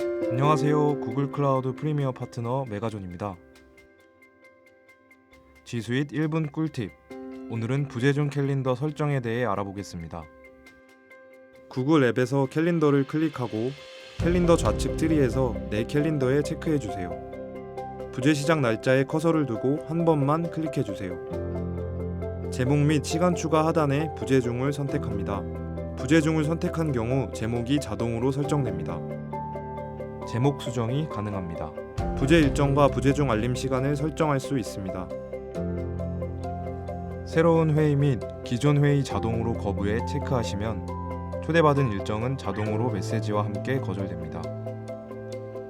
안녕하세요. 구글 클라우드 프리미어 파트너 메가존입니다. 지수잇 1분 꿀팁. 오늘은 부재중 캘린더 설정에 대해 알아보겠습니다. 구글 앱에서 캘린더를 클릭하고 캘린더 좌측 트리에서 내 캘린더에 체크해 주세요. 부재 시작 날짜에 커서를 두고 한 번만 클릭해 주세요. 제목 및 시간 추가 하단에 부재중을 선택합니다. 부재중을 선택한 경우 제목이 자동으로 설정됩니다. 제목 수정이 가능합니다. 부재 일정과 부재 중 알림 시간을 설정할 수 있습니다. 새로운 회의 및 기존 회의 자동으로 거부에 체크하시면 초대받은 일정은 자동으로 메시지와 함께 거절됩니다.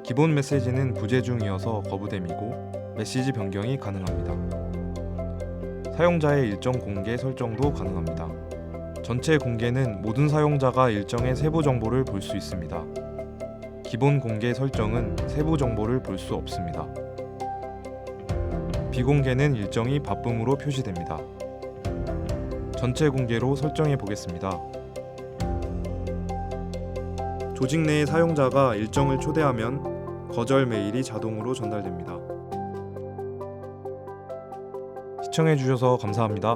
기본 메시지는 부재 중이어서 거부됨이고 메시지 변경이 가능합니다. 사용자의 일정 공개 설정도 가능합니다. 전체 공개는 모든 사용자가 일정의 세부 정보를 볼 수 있습니다. 기본 공개 설정은 세부 정보를 볼 수 없습니다. 비공개는 일정이 바쁨으로 표시됩니다. 전체 공개로 설정해 보겠습니다. 조직 내의 사용자가 일정을 초대하면 거절 메일이 자동으로 전달됩니다. 시청해 주셔서 감사합니다.